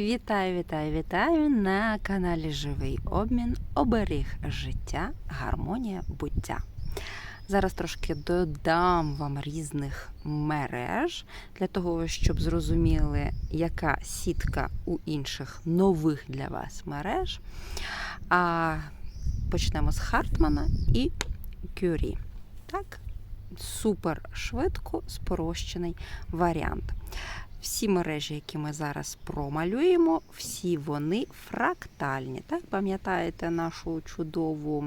Вітаю, вітаю, вітаю на каналі Живий обмін, оберіг життя, гармонія буття. Зараз трошки додам вам різних мереж для того, щоб зрозуміли, яка сітка у інших нових для вас мереж. А почнемо з Хартмана і Кюрі. Так, супер швидко спрощений варіант. Всі мережі, які ми зараз промалюємо, всі вони фрактальні. Так, пам'ятаєте нашу чудову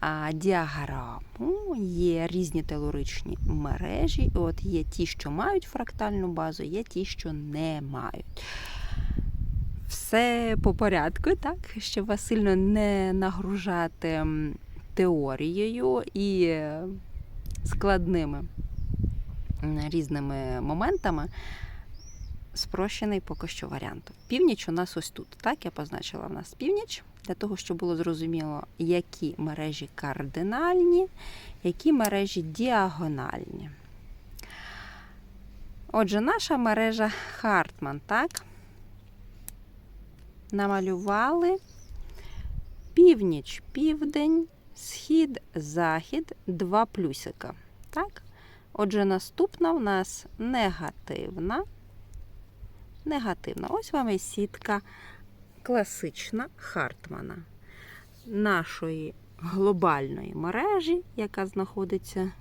а, діаграму? Є різні телоричні мережі. От є ті, що мають фрактальну базу, є ті, що не мають. Все по порядку, так, щоб вас сильно не нагружати теорією і складними різними моментами спрощений поки що варіант. Північ у нас ось тут. Так, я позначила в нас північ, для того, щоб було зрозуміло, які мережі кардинальні, які мережі діагональні. Отже, наша мережа Хартман, так? Намалювали північ, південь, схід, захід, два плюсика. Так? Отже, наступна в нас негативна негативна. Ось вам і сітка класична Хартмана нашої глобальної мережі, яка знаходиться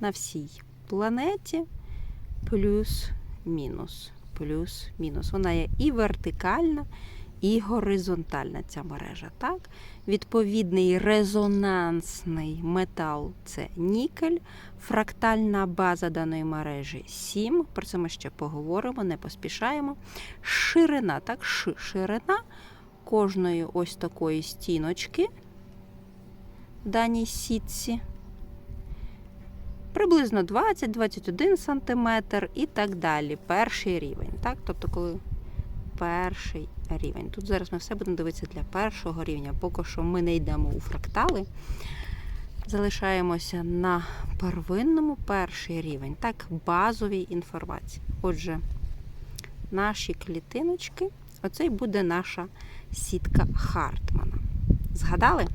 на всій планеті, плюс-мінус. Плюс-мінус. Вона є і вертикальна, і горизонтальна ця мережа. Так? Відповідний резонансний метал це нікель, фрактальна база даної мережі 7. Про це ми ще поговоримо, не поспішаємо. Ширина, так, ширина кожної ось такої стіночки в даній сітці. Приблизно 20-21 см і так далі. Перший рівень. Так? Тобто, коли перший рівень. Тут зараз ми все будемо дивитися для першого рівня. Поки що ми не йдемо у фрактали. Залишаємося на первинному перший рівень. Так, базовій інформації. Отже, наші клітиночки, оце буде наша сітка Хартмана. Згадали?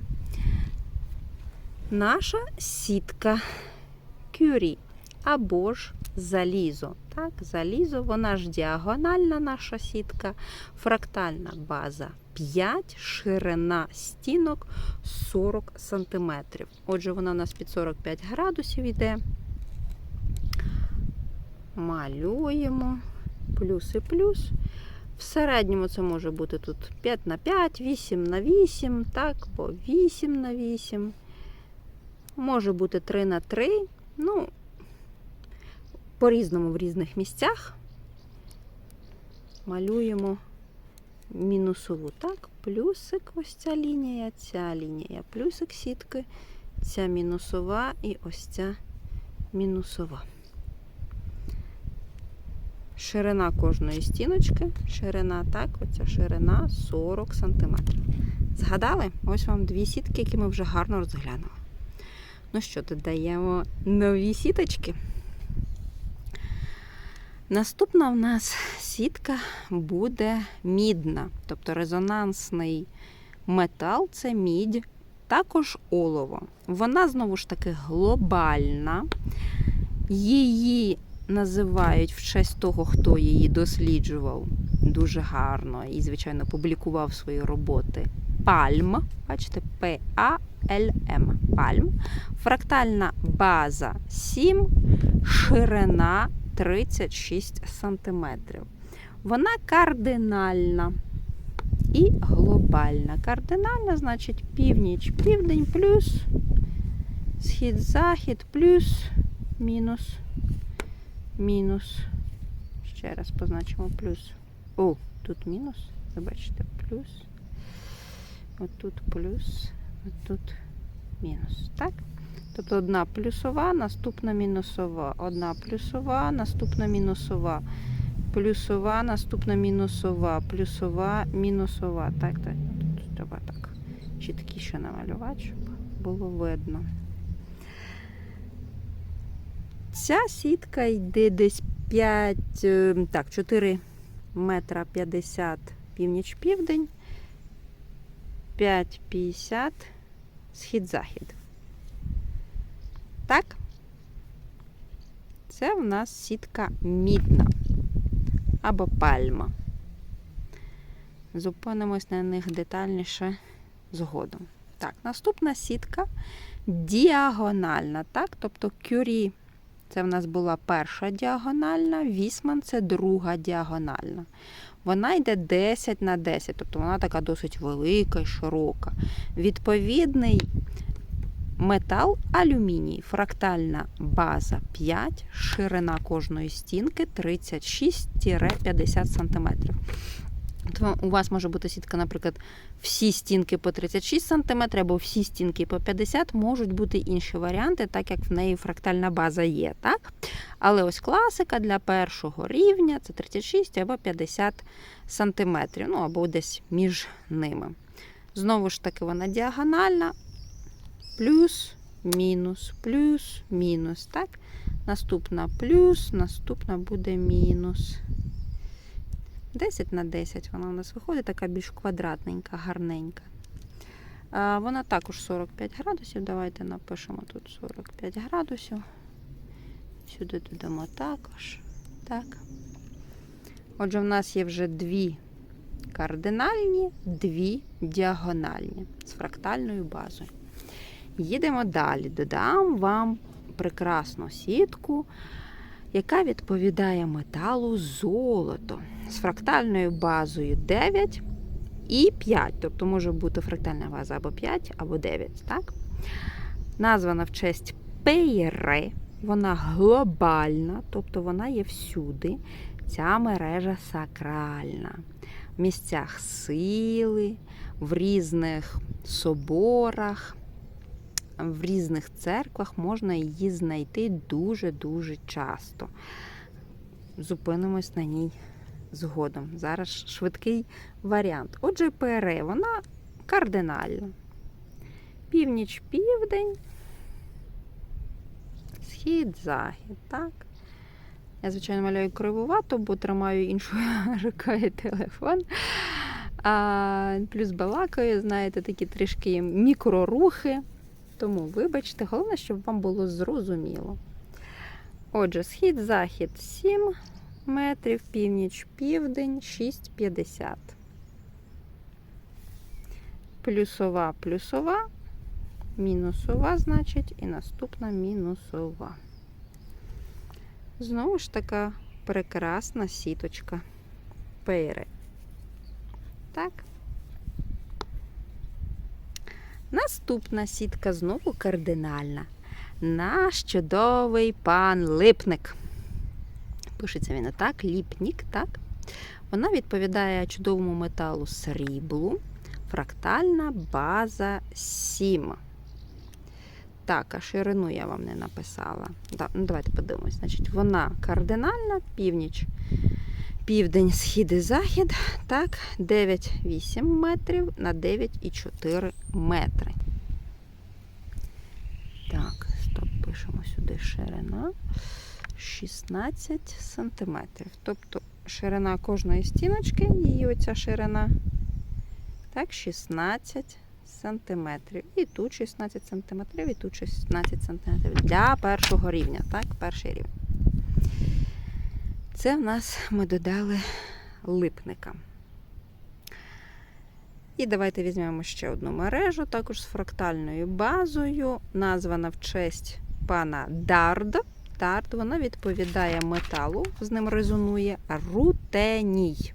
Наша сітка Кюрі або ж залізо. Так, залізо, вона ж діагональна наша сітка, фрактальна база 5, ширина стінок 40 см. Отже, вона у нас під 45 градусів йде. Малюємо плюс і плюс. В середньому це може бути тут 5 на 5, 8 на 8, так, по 8 на 8. Може бути 3 на 3. Ну, по-різному в різних місцях. Малюємо мінусову. Так, плюсик, ось ця лінія, ця лінія, плюсик сітки, ця мінусова і ось ця мінусова. Ширина кожної стіночки, ширина, так, оця ширина 40 см. Згадали? Ось вам дві сітки, які ми вже гарно розглянули. Ну що, додаємо нові сіточки. Наступна в нас сітка буде мідна, тобто резонансний метал це мідь, також олово. Вона знову ж таки глобальна. Її називають в честь того, хто її досліджував дуже гарно і, звичайно, публікував свої роботи. Пальм, бачите, П-А-Л-М. Пальм. Фрактальна база 7, ширина 36 см. Вона кардинальна і глобальна. Кардинальна, значить, північ, південь плюс, схід, захід, плюс, мінус, мінус. Ще раз позначимо плюс. О, тут мінус. Ви бачите, плюс. Отут плюс, отут мінус. Так? Тобто одна плюсова, наступна мінусова. Одна плюсова, наступна мінусова. Плюсова, наступна мінусова, плюсова, мінусова. Так, так. Тут треба так чіткіше намалювати, щоб було видно. Ця сітка йде десь 5, так, 4 метра 50 північ-південь, 5,50 схід-захід. Так? Це в нас сітка мідна або пальма. Зупинимось на них детальніше згодом. Так, наступна сітка діагональна, так? Тобто кюрі це в нас була перша діагональна, вісман це друга діагональна. Вона йде 10 на 10, тобто вона така досить велика і широка. Відповідний метал алюміній, фрактальна база 5, ширина кожної стінки 36-50 см. То у вас може бути сітка, наприклад, всі стінки по 36 см або всі стінки по 50 можуть бути інші варіанти, так як в неї фрактальна база є. так? Але ось класика для першого рівня це 36 або 50 см, ну або десь між ними. Знову ж таки, вона діагональна, плюс, мінус, плюс, мінус. так? Наступна плюс, наступна буде мінус. 10 на 10 вона у нас виходить, така більш квадратненька, гарненька. Вона також 45 градусів. Давайте напишемо тут 45 градусів. Сюди додамо також. Так. Отже, в нас є вже дві кардинальні, дві діагональні з фрактальною базою. Їдемо далі. Додам вам прекрасну сітку, яка відповідає металу золото з фрактальною базою 9 і 5. Тобто може бути фрактальна база або 5, або 9. Так? Названа в честь Пейре. Вона глобальна, тобто вона є всюди. Ця мережа сакральна. В місцях сили, в різних соборах, в різних церквах можна її знайти дуже-дуже часто. Зупинимось на ній згодом. Зараз швидкий варіант. Отже, ПРЕ, вона кардинальна. Північ-південь, схід-захід. так? Я, звичайно, малюю кривувато, бо тримаю іншою рукою телефон. А, Плюс балакаю, знаєте, такі трішки мікрорухи. Тому, вибачте, головне, щоб вам було зрозуміло. Отже, схід-захід 7 метрів, північ, південь 6,50. Плюсова, плюсова, мінусова, значить, і наступна мінусова. Знову ж така прекрасна сіточка пейри. Так. Наступна сітка знову кардинальна. Наш чудовий пан липник. Пишеться він так, ліпнік, так? Вона відповідає чудовому металу сріблу, фрактальна база 7. Так, а ширину я вам не написала. Да, ну, Давайте подивимось. Значить, Вона кардинальна, північ, південь, схід і захід. Так, 9,8 метрів на 9,4 метри. Так, стоп, пишемо сюди ширина. 16 сантиметрів. Тобто ширина кожної стіночки, її оця ширина, так, 16 сантиметрів. І тут 16 сантиметрів, і тут 16 сантиметрів. Для першого рівня, так, перший рівень. Це в нас ми додали липника. І давайте візьмемо ще одну мережу, також з фрактальною базою, названа в честь пана Дард. Дард, вона відповідає металу, з ним резонує рутеній.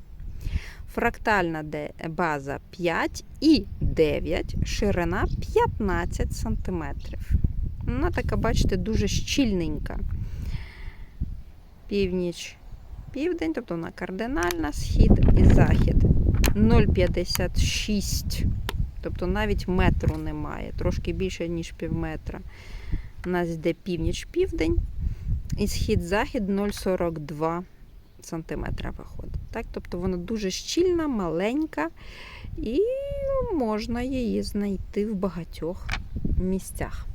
Фрактальна база 5 і 9, ширина 15 см. Вона така, бачите, дуже щільненька. Північ, південь, тобто вона кардинальна, схід і захід. 0,56. Тобто навіть метру немає, трошки більше, ніж пів метра. У нас йде північ-південь. І схід-захід 0,42 см виходить. Так? Тобто вона дуже щільна, маленька, і можна її знайти в багатьох місцях.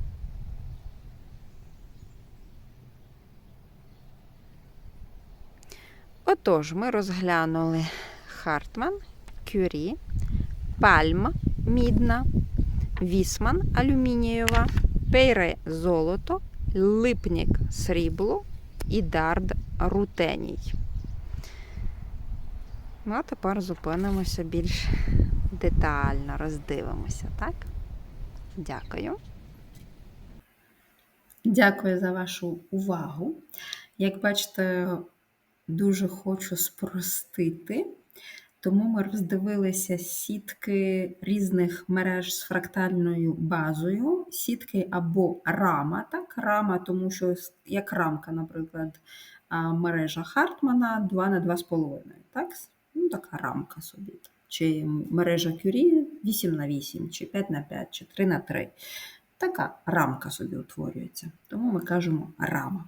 Отож, ми розглянули Хартман, Кюрі, Пальма мідна, Вісман алюмінієва, Пейре золото, Липнік срібло і Дард рутеній. Ну, а тепер зупинимося більш детально, роздивимося, так? Дякую. Дякую за вашу увагу. Як бачите, дуже хочу спростити, тому ми роздивилися сітки різних мереж з фрактальною базою, сітки або рама, так, рама, тому що як рамка, наприклад, мережа Хартмана 2 на 2,5, так? Ну, така рамка собі. Чи мережа Кюрі 8 на 8, чи 5 на 5, чи 3 на 3 така рамка собі утворюється. Тому ми кажемо рама.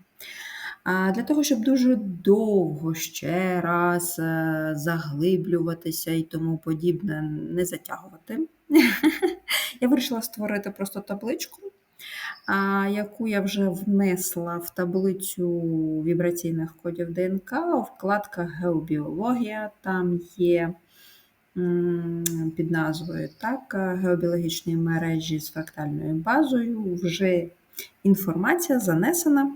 Для того, щоб дуже довго ще раз е, заглиблюватися і тому подібне, не затягувати, я вирішила створити просто табличку, яку я вже внесла в таблицю вібраційних кодів ДНК, вкладка Геобіологія. Там є під назвою так, геобіологічні мережі з фрактальною базою. Вже інформація занесена,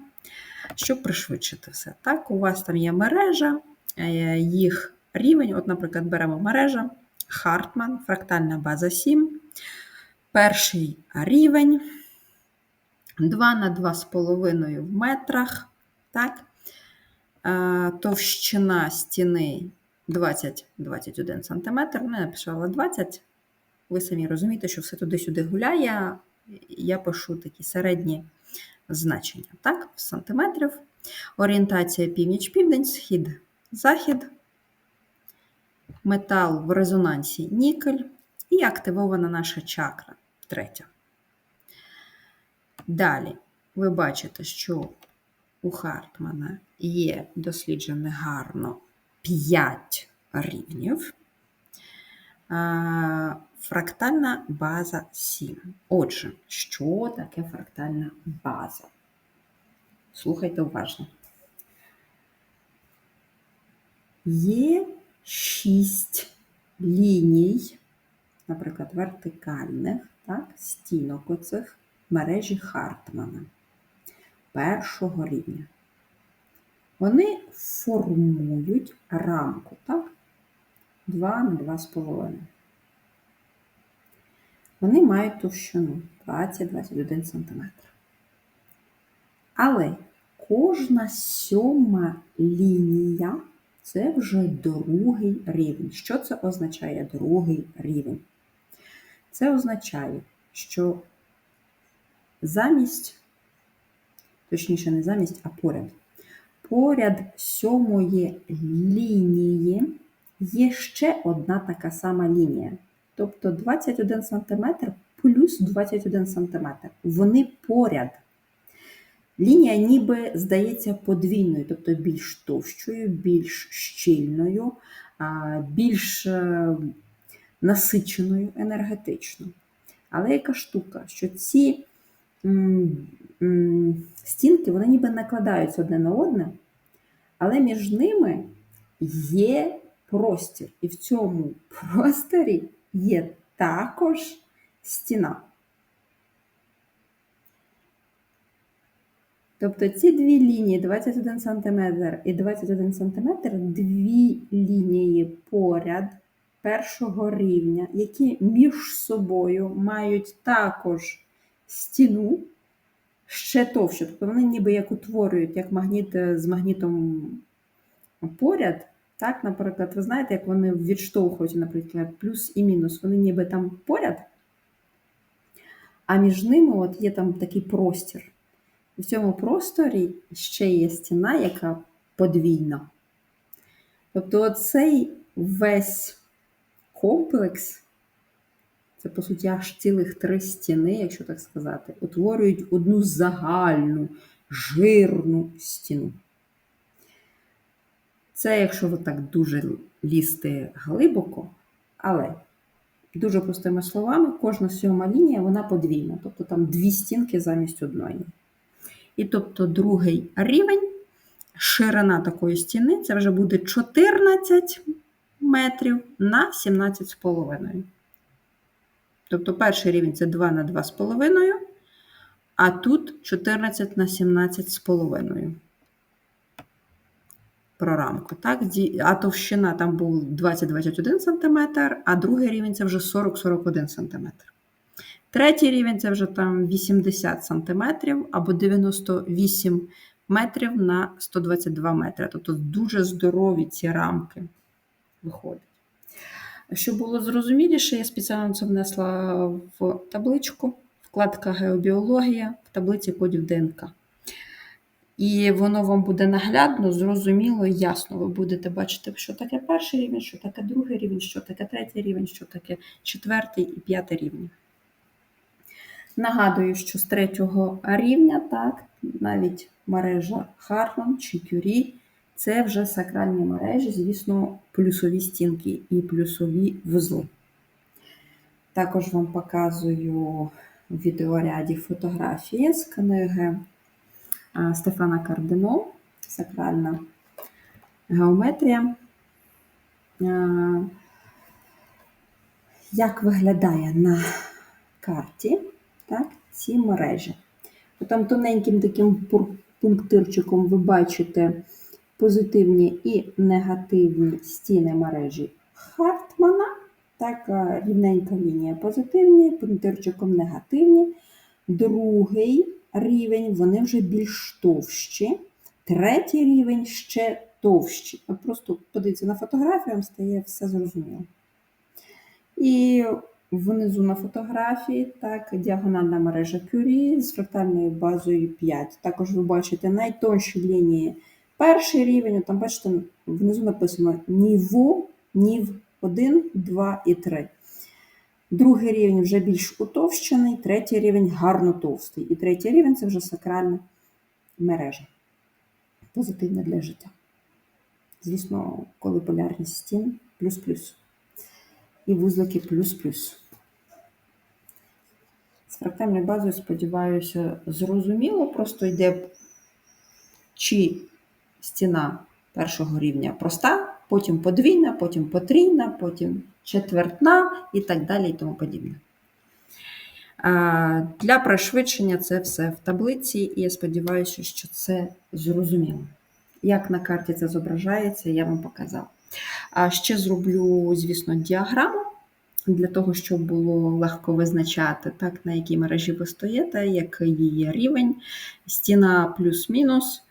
щоб пришвидшити все. Так, у вас там є мережа, е, їх рівень. От, наприклад, беремо мережа Хартман, фрактальна база 7. Перший рівень 2 на 2,5 в метрах. Так? Е, Товщина стіни 20-21 см. Я написала 20. Ви самі розумієте, що все туди-сюди гуляє. Я пишу такі середні значення. Так, сантиметрів. Орієнтація північ-південь, схід, захід, метал в резонансі нікель і активована наша чакра третя. Далі ви бачите, що у Хартмана є досліджене гарно 5 рівнів. Фрактальна база 7. Отже, що таке фрактальна база? Слухайте уважно. Є 6 ліній, наприклад, вертикальних, так, стінок оцих мережі Хартмана першого рівня. Вони формують рамку, так? 2 на 2,5. Вони мають товщину 20-21 см. Але кожна сьома лінія це вже другий рівень. Що це означає другий рівень? Це означає, що замість, точніше, не замість, а поряд. Поряд сьомої лінії є ще одна така сама лінія. Тобто 21 см плюс 21 см. Вони поряд. Лінія ніби здається подвійною, тобто більш товщою, більш щільною, більш е, насиченою енергетично. Але яка штука, що ці стінки вони ніби накладаються одне на одне, але між ними є простір. І в цьому просторі є також стіна. Тобто ці дві лінії 21 см і 21 см дві лінії поряд першого рівня, які між собою мають також стіну ще товщу. Тобто вони ніби як утворюють, як магніт е, з магнітом поряд. Так, Наприклад, ви знаєте, як вони відштовхують, наприклад, плюс і мінус, вони ніби там поряд, а між ними от є там такий простір. І в цьому просторі ще є стіна, яка подвійна. Тобто, оцей весь комплекс це, по суті, аж цілих три стіни, якщо так сказати, утворюють одну загальну, жирну стіну. Це, якщо ви так дуже лізти глибоко, але, дуже простими словами, кожна сьома лінія вона подвійна, тобто там дві стінки замість одної. І тобто другий рівень ширина такої стіни це вже буде 14 метрів на 17,5. Тобто перший рівень це 2 на 2,5, а тут 14 на 17,5 прорамку. Так? Ді- А товщина там був 20-21 см, а другий рівень це вже 40-41 см. Третій рівень це вже там 80 см або 98 метрів на 122 метри. Тобто дуже здорові ці рамки виходять. Щоб було зрозуміліше, я спеціально це внесла в табличку, вкладка Геобіологія в таблиці кодів ДНК. І воно вам буде наглядно, зрозуміло і ясно. Ви будете бачити, що таке перший рівень, що таке другий рівень, що таке третій рівень, що таке четвертий і п'ятий рівень. Нагадую, що з третього рівня, так, навіть мережа Harman чи Curie – це вже сакральні мережі, звісно, плюсові стінки і плюсові вузли. Також вам показую в відеоряді фотографії з книги Стефана Кардино Сакральна геометрія. Як виглядає на карті так, ці мережі? Там тоненьким таким пунктирчиком ви бачите позитивні і негативні стіни мережі Хартмана. Так, рівненька лінія позитивні, пунктирчиком негативні. Другий рівень вони вже більш товщі. Третій рівень ще товщі. От просто подивіться на фотографію, вам стає все зрозуміло. І внизу на фотографії так, діагональна мережа Curie з фрактальною базою 5. Також ви бачите найтонші лінії. Перший рівень, там бачите, внизу написано Ніву, Нів 1, 2 і 3. Другий рівень вже більш утовщений, третій рівень гарно товстий. І третій рівень це вже сакральна мережа. Позитивна для життя. Звісно, коли полярність стін плюс-плюс. І вузлики плюс-плюс. З фрактальною базою, сподіваюся, зрозуміло. Просто йде чи стіна першого рівня проста, потім подвійна, потім потрійна, потім четвертна і так далі і тому подібне. Для пришвидшення це все в таблиці, і я сподіваюся, що це зрозуміло. Як на карті це зображається, я вам показала. А ще зроблю, звісно, діаграму для того, щоб було легко визначати, так, на якій мережі ви стоїте, який її рівень, стіна плюс-мінус.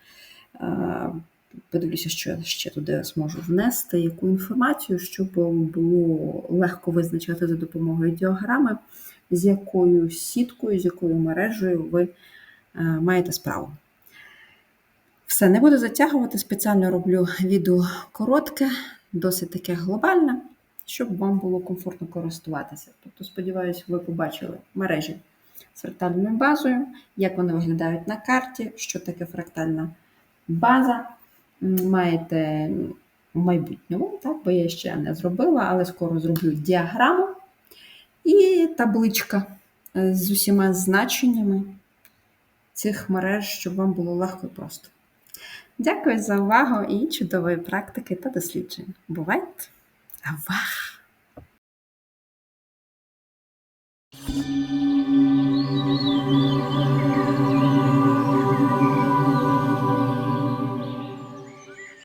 Подивлюся, що я ще туди зможу внести, яку інформацію, щоб було легко визначати за допомогою діаграми, з якою сіткою, з якою мережею ви е, маєте справу. Все, не буду затягувати, спеціально роблю відео коротке, досить таке глобальне, щоб вам було комфортно користуватися. Тобто, сподіваюся, ви побачили мережі з фрактальною базою, як вони виглядають на карті, що таке фрактальна база. Маєте в майбутньому, так, бо я ще не зробила, але скоро зроблю діаграму і табличка е, з усіма значеннями цих мереж, щоб вам було легко і просто. Дякую за увагу і чудової практики та досліджень. Бувайте! Ава!